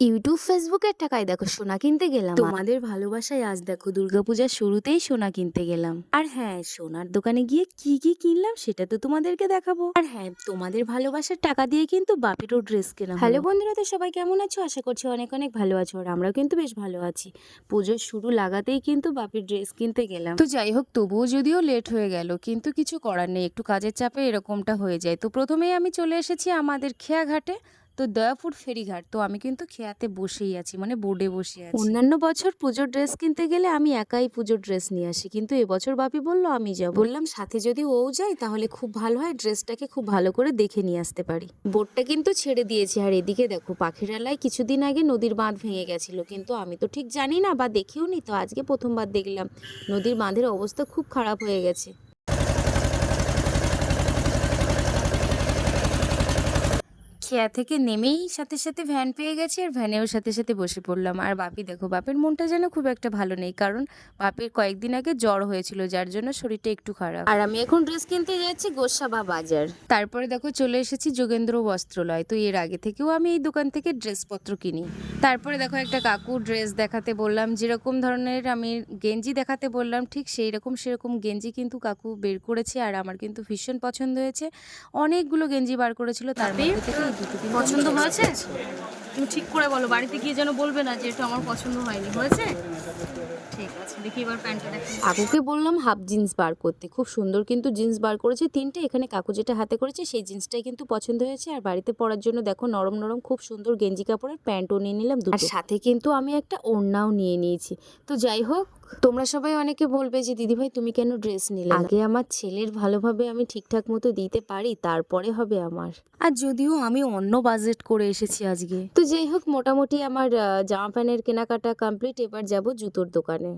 YouTube ফেসবুকের টাকায় দেখো সোনা কিনতে গেলাম তোমাদের ভালোবাসায় আজ দেখো দুর্গাপূজার শুরুতেই সোনা কিনতে গেলাম। আর হ্যাঁ সোনার দোকানে গিয়ে কি কি কিনলাম সেটা তো তোমাদেরকে দেখাবো। আর হ্যাঁ তোমাদের ভালোবাসার টাকা দিয়ে কিন্তু বাপিরও ড্রেস কেনা হ্যালো বন্ধুরা তো সবাই কেমন আছো? আশা করছি অনেক অনেক ভালো আছো আর আমরাও কিন্তু বেশ ভালো আছি। পুজোর শুরু লাগাতেই কিন্তু বাপির ড্রেস কিনতে গেলাম। তো যাই হোক তবুও যদিও লেট হয়ে গেল কিন্তু কিছু করার নেই একটু কাজের চাপে এরকমটা হয়ে যায়। তো প্রথমেই আমি চলে এসেছি আমাদের খেয়াঘাটে। তো দয়াপুর ফেরিঘাট, তো আমি কিন্তু খেয়াতে বসেই আছি মানে বোর্ডে বসে আছি। অন্যান্য বছর পুজোর ড্রেস কিনতে গেলে আমি একাই পুজোর ড্রেস নিয়ে আসি, কিন্তু এবছর বাপি বলল, আমি যাব। বললাম, সাথে যদি ও যায়, তাহলে খুব ভালো হয় ড্রেসটাকে খুব ভালো করে দেখে নিয়ে আসতে পারি। বোর্ডটা কিন্তু ছেড়ে দিয়েছি, আর এদিকে দেখো, পাখিরালায় কিছুদিন আগে নদীর বাঁধ ভেঙে গেছিল, কিন্তু আমি তো ঠিক জানি না, বা দেখেও নি তো আজকে প্রথমবার দেখলাম। নদীর বাঁধের অবস্থা খুব খারাপ হয়ে গেছে। খেয়া থেকে নেমেই সাথে সাথে ভ্যান পেয়ে গেছি আর ভ্যানেও সাথে সাথে বসে পড়লাম। আর বাপি দেখো বাপের মনটা যেন খুব একটা ভালো নেই কারণ বাপের কয়েকদিন আগে জ্বর হয়েছিল যার জন্য শরীরটা একটু খারাপ। আর আমি এখন ড্রেস কিনতে যাচ্ছি গোসাবা বাজার। তারপরে দেখো চলে এসেছি যোগেন্দ্র বস্ত্রালয়। তো এর আগে থেকেও আমি এই দোকান থেকে ড্রেসপত্র কিনি। তারপরে দেখো একটা কাকু ড্রেস দেখাতে বললাম যেরকম ধরনের আমি গেঞ্জি দেখাতে বললাম ঠিক সেই রকম সেরকম গেঞ্জি কিন্তু কাকু বের করেছে আর আমার কিন্তু ভীষণ পছন্দ হয়েছে। অনেকগুলো গেঞ্জি বার করেছিল তার মধ্যে থেকে পছন্দ হয়েছে? তুমি ঠিক করে বলো বাড়িতে গিয়ে যেন বলবে না যে এটা আমার পছন্দ হয়নি। হয়েছে? ঠিক আছে দেখি এবার প্যান্টটা দেখি। কাকুকে বললাম হাফ জিন্স বার করতে। খুব সুন্দর কিন্তু জিন্স বার করেছে তিনটে এখানে কাকু যেটা হাতে করেছে সেই জিন্সটাই কিন্তু পছন্দ হয়েছে। আর বাড়িতে পরার জন্য দেখো নরম নরম খুব সুন্দর গেঞ্জি কাপড়ের প্যান্টও নিয়ে নিলাম দুটো। আর সাথে কিন্তু আমি একটা ওড়নাও নিয়ে নিয়েছি। তো যাই হোক তোমরা সবাই অনেকে বলবে যে দিদিভাই তুমি কেন ড্রেস নিলে আগে আমার ছেলের ভালোভাবে আমি ঠিকঠাক মতো দিতে পারি তারপরে হবে আমার। আর যদিও আমি অন্য বাজেট করে এসেছি আজকে। তো যাই হোক মোটামুটি আমার আহ, জামা প্যান্টের কেনাকাটা কমপ্লিট এবার যাব জুতোর দোকানে।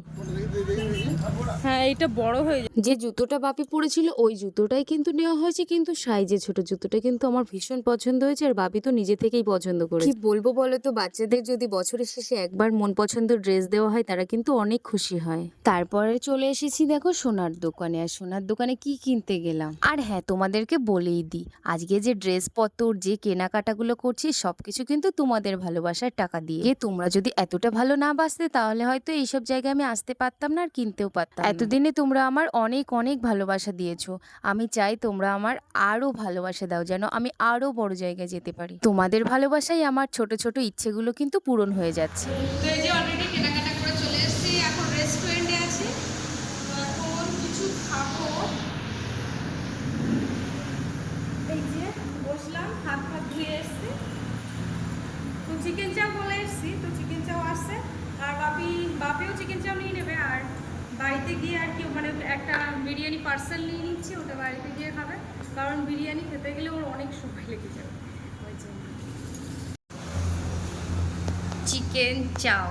হ্যাঁ এটা বড় হয়ে যে জুতোটা বাপি পরেছিল ওই জুতোটাই কিন্তু নেওয়া হয়েছে কিন্তু সাইজে ছোট জুতোটা কিন্তু আমার ভীষণ পছন্দ হয়েছে আর বাপি তো নিজে থেকেই পছন্দ করে কি বলব বলো তো বাচ্চাদের যদি বছরের শেষে একবার মন পছন্দ ড্রেস দেওয়া হয় তারা কিন্তু অনেক খুশি হয়। তারপরে চলে এসেছি দেখো সোনার দোকানে আর সোনার দোকানে কি কিনতে গেলাম? আর হ্যাঁ তোমাদেরকে বলেই দিই আজকে যে ড্রেস পত্র যে কেনাকাটাগুলো করছি সবকিছু কিন্তু তোমাদের ভালোবাসার টাকা দিয়ে। তোমরা যদি এতটা ভালো না বাসতে তাহলে হয়তো এইসব জায়গায় আমি আসতে পারতাম না আর কিনতেও পারতাম না। এতদিনে তোমরা আমার অনেক অনেক ভালোবাসা দিয়েছ। আমি চাই তোমরা আমার আরও ভালোবাসা দাও যেন আমি আরও বড় জায়গায় যেতে পারি। তোমাদের ভালোবাসাই আমার ছোট ছোট ইচ্ছেগুলো কিন্তু পূরণ হয়ে যাচ্ছে তো এই যে অলরেডি কেনাকাটা করে চলে এসেছি এখন রেস্টুরেন্টে আছি তো এখন কিছু খাব এই যে বসলাম হাত হাত ধুয়ে এসেছি তো চিকেন চাও বলে এসেছি তো চিকেন চাও আসছে আর বাপি বাপিও চিকেন চাও নিয়ে নেবে আর বাড়িতে গিয়ে আর কি মানে একটা বিরিয়ানি পার্সেল নিয়ে নিচ্ছি, ওটা বাড়িতে গিয়ে খাবে। কারণ বিরিয়ানি খেতে গেলে ওর অনেক সময় লেগে যাবে। চিকেন চাও।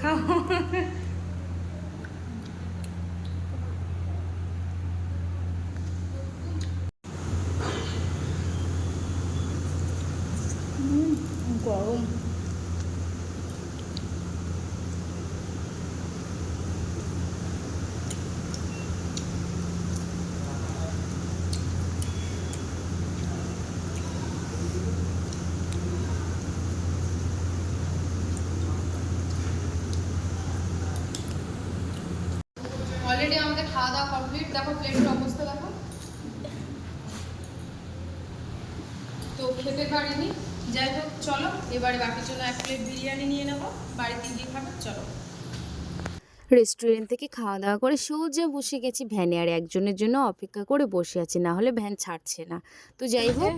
খাও। গরম অলরেডি আমাদের খাওয়া দাওয়া কমপ্লিট দেখো প্লেটের অবস্থা দেখো। তো খেতে পারিনি। যাই হোক চলো এবারে বাকির জন্য এক প্লেট বিরিয়ানি নিয়ে নেব। বাড়িতে গিয়ে খাবে চলো। রেস্টুরেন্ট থেকে খাওয়া দাওয়া করে সোজা বসে গেছি ভ্যানে আর একজনের জন্য অপেক্ষা করে বসে আছি না হলে ভ্যান ছাড়ছে না। তো যাই হোক।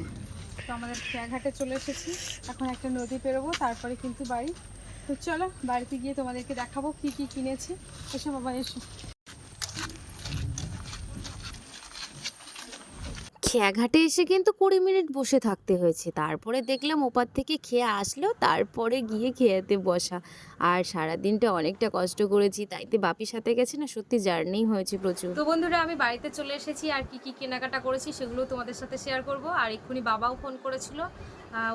তো আমাদের খেয়াঘাটে চলে এসেছি। এখন একটা নদী পেরোবো তারপরে কিন্তু বাড়ি। তো চলো বাড়িতে গিয়ে তোমাদেরকে দেখাবো কি কি কিনেছি। এসো বাবা এসো। খেয়াঘাটে এসে কিন্তু কুড়ি মিনিট বসে থাকতে হয়েছে। তারপরে দেখলাম ওপার থেকে খেয়ে আসলো, তারপরে গিয়ে খেয়াতে বসা। আর সারা দিনটা অনেকটা কষ্ট করেছি তাইতে বাপির সাথে গেছে না, সত্যি জার্নি হয়েছে প্রচুর। তো বন্ধুরা, আমি বাড়িতে চলে এসেছি, আর কি কি কেনাকাটা করেছি সেগুলো তোমাদের সাথে শেয়ার করব। আর এক্ষুনি বাবাও ফোন করেছিল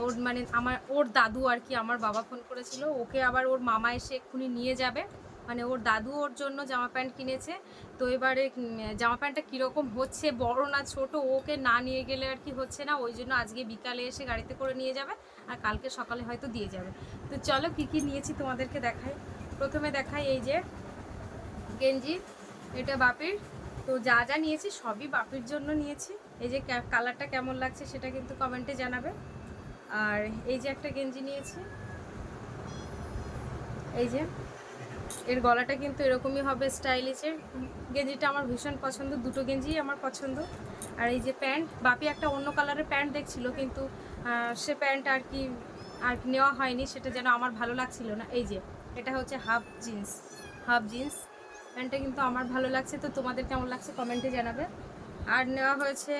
ওর মানে আমার, ওর দাদু আর কি, আমার বাবা ফোন করেছিল। ওকে আবার ওর মামা এসে এক্ষুনি নিয়ে যাবে। মানে ওর দাদু ওর জন্য জামা প্যান্ট কিনেছে। তো এবারে জামা প্যান্টটা কীরকম হচ্ছে, বড় না ছোট, ওকে না নিয়ে গেলে আর কি হচ্ছে না, ওই জন্য আজকে বিকালে এসে গাড়িতে করে নিয়ে যাবে, আর কালকে সকালে হয়তো দিয়ে যাবে। তো চলো কী কী নিয়েছি তোমাদেরকে দেখাই। প্রথমে দেখাই এই যে গেঞ্জি, এটা বাপির। তো যা যা নিয়েছি সবই বাপির জন্য নিয়েছি। এই যে কালারটা কেমন লাগছে সেটা কিন্তু কমেন্টে জানাবে। আর এই যে একটা গেঞ্জি নিয়েছি। এই যে এর গলাটা কিন্তু এরকমই হবে স্টাইলিশের। গেঞ্জিটা আমার ভীষণ পছন্দ, দুটো গেঞ্জিই আমার পছন্দ। আর এই যে প্যান্ট, বাপি একটা অন্য কালারের প্যান্ট দেখছিল, কিন্তু সে প্যান্ট আর কি, আর নেওয়া হয়নি, সেটা যেন আমার ভালো লাগছিল না। এই যে, এটা হচ্ছে হাফ জিন্স হাফ জিন্স। প্যান্টটা কিন্তু আমার ভালো লাগছে, তো তোমাদের কেমন লাগছে কমেন্টে জানাবে। আর নেওয়া হয়েছে,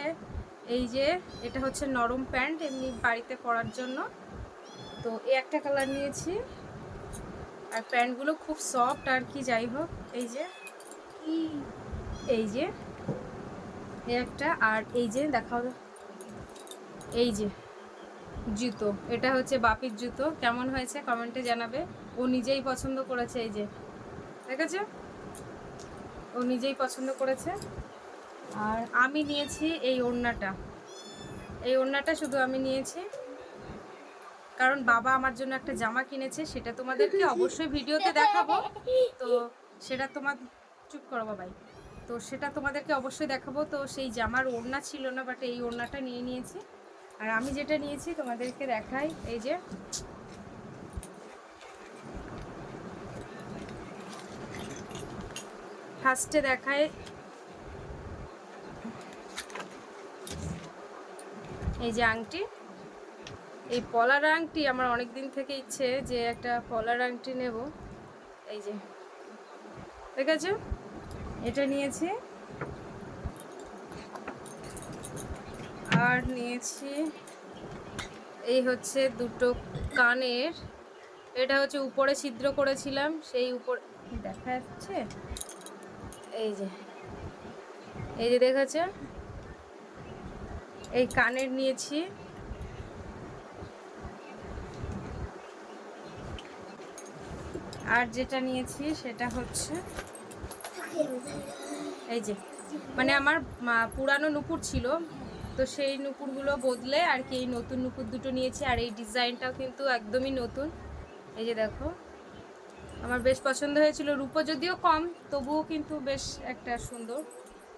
এই যে, এটা হচ্ছে নরম প্যান্ট, এমনি বাড়িতে পরার জন্য। তো এই একটা কালার নিয়েছি। আর প্যান্টগুলো খুব সফট আর কি যাই হোক, এই যে এই যে একটা, আর এই যে, দেখাও এই যে, জুতো, এটা হচ্ছে বাপির জুতো, কেমন হয়েছে কমেন্টে জানাবে, ও নিজেই পছন্দ করেছে এই যে, দেখেছ? ও নিজেই পছন্দ করেছে, আর আমি নিয়েছি এই ওড়নাটা এই ওড়নাটা শুধু আমি নিয়েছি কারণ বাবা আমার জন্য একটা জামা কিনেছে, সেটা তোমাদেরকে অবশ্যই ভিডিওতে দেখাবো। তো সেটা তোমার, চুপ করো বাবাই। তো সেটা তোমাদেরকে অবশ্যই দেখাবো। তো সেই জামার ওড়না ছিল না বাট এই ওড়নাটা নিয়ে নিয়েছি। আর আমি যেটা নিয়েছি তোমাদেরকে দেখাই, এই যে। ফার্স্টে দেখায় এই যে আংটি। এই পলার আংটি আমার অনেক দিন থেকে ইচ্ছে যে একটা পলার আংটি নেব। এই যে, দেখেছ? এটা নিয়েছি। আর নিয়েছি, এই হচ্ছে দুটো কানের। এটা হচ্ছে উপরে ছিদ্র করেছিলাম, সেই উপর দেখা যাচ্ছে? এই যে এই যে দেখেছে এই কানের নিয়েছি। আর যেটা নিয়েছি সেটা হচ্ছে এই যে মানে আমার পুরানো নুপুর ছিল, তো সেই নুপুরগুলো বদলে আর কি এই নতুন নুপুর দুটো নিয়েছি, আর এই ডিজাইনটাও কিন্তু একদমই নতুন। এই যে দেখো, আমার বেশ পছন্দ হয়েছিল রূপো যদিও কম, তবুও কিন্তু বেশ একটা সুন্দর।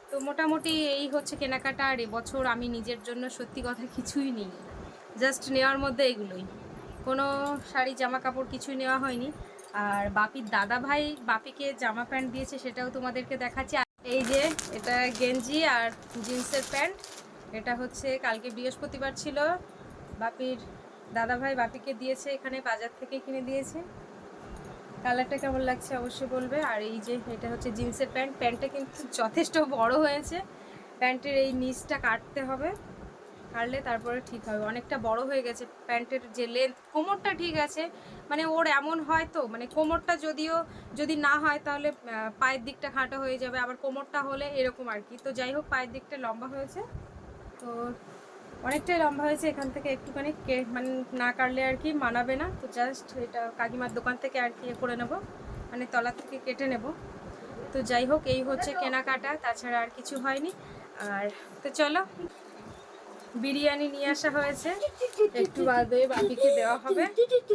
তো মোটামুটি এই হচ্ছে কেনাকাটা, আর এবছর আমি নিজের জন্য সত্যি কথা কিছুই নেই, জাস্ট নেওয়ার মধ্যে এগুলোই। কোনো শাড়ি, জামা কাপড় কিছুই নেওয়া হয়নি। আর বাপির দাদা ভাই বাপিকে জামা প্যান্ট দিয়েছে সেটাও তোমাদেরকে দেখাচ্ছি। এই যে, এটা গেঞ্জি আর জিন্সের প্যান্ট। এটা হচ্ছে কালকে বৃহস্পতিবার ছিল। বাপির দাদা ভাই বাপিকে দিয়েছে এখানে, বাজার থেকে কিনে দিয়েছে। কালারটা কেমন লাগছে অবশ্যই বলবে। আর এই যে, এটা হচ্ছে জিন্সের প্যান্ট। প্যান্টটা কিন্তু যথেষ্ট বড় হয়েছে। প্যান্টের এই নিচটা কাটতে হবে। কাটলে তারপরে ঠিক হবে। অনেকটা বড় হয়ে গেছে প্যান্টের যে লেন্থ কোমরটা ঠিক আছে মানে ওর এমন হয় তো মানে কোমরটা যদিও যদি না হয় তাহলে পায়ের দিকটা খাটো হয়ে যাবে, আবার কোমরটা হলে এরকম আর কি। তো যাই হোক, পায়ের দিকটা লম্বা হয়েছে। তো অনেকটাই লম্বা হয়েছে, এখান থেকে একটুখানি কে মানে না কাটলে আর কি মানাবে না। তো জাস্ট এটা কাকিমার দোকান থেকে আর কি করে নেব মানে তলা থেকে কেটে নেব। তো যাই হোক, এই হচ্ছে কেনাকাটা, তাছাড়া আর কিছু হয়নি। আর তো চলো। বিরিয়ানি নিয়ে আসা হয়েছে। একটু বাদে বাপিকে দেওয়া হবে।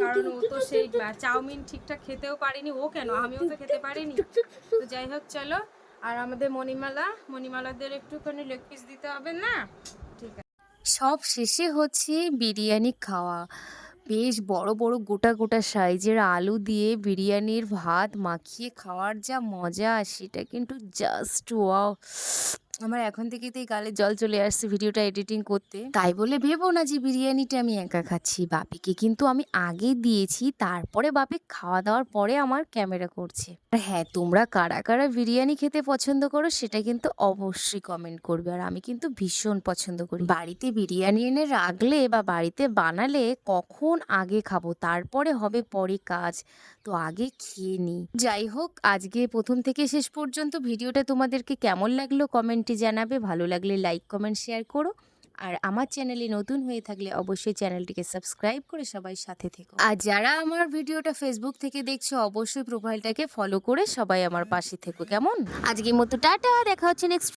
কারণ ও তো সেই চাউমিন ঠিকঠাক খেতেও পারিনি। ও কেন? আমিও তো খেতে পারিনি। তো যাই হোক, চলো। আর আমাদের মণিমালা, মণিমালাদের একটুখানি লেগ পিস দিতে হবে না? ঠিক আছে। সব শেষে হচ্ছে বিরিয়ানি খাওয়া। বেশ বড় বড়, গোটা গোটা সাইজের আলু দিয়ে বিরিয়ানির ভাত মাখিয়ে খাওয়ার যা মজা, সেটা কিন্তু জাস্ট ওয়াও আমার এখন থেকেই তো এই গালে জল চলে আসছে ভিডিওটা এডিটিং করতে। তাই বলে ভেবো না যে বিরিয়ানিটা আমি একা খাচ্ছি। বাপিকে কিন্তু আমি আগে দিয়েছি, তারপরে বাপি খাওয়া দাওয়ার পরে আমার ক্যামেরা করছে। হ্যাঁ তোমরা কারা কারা বিরিয়ানি খেতে পছন্দ করো সেটা কিন্তু অবশ্যই কমেন্ট করবে। আর আমি কিন্তু ভীষণ পছন্দ করি। বাড়িতে বিরিয়ানি এনে রাখলে বা বাড়িতে বানালে কখন আগে খাব? তারপরে হবে পরে কাজ। তো আগে খেয়ে নিই। যাই হোক, আজকে প্রথম থেকে শেষ পর্যন্ত ভিডিওটা তোমাদেরকে কেমন লাগল কমেন্টে জানাবে ভালো লাগলে লাইক কমেন্ট শেয়ার করো। আর আমার চ্যানেলে নতুন হয়ে থাকলে অবশ্যই চ্যানেলটিকে সাবস্ক্রাইব করে সবাই সাথে থেকো। আর যারা আমার ভিডিওটা ফেসবুক থেকে দেখছ অবশ্যই প্রোফাইলটাকে ফলো করে সবাই আমার পাশে থেকো কেমন? আজকের মতো টাটা দেখা হচ্ছে নেক্সট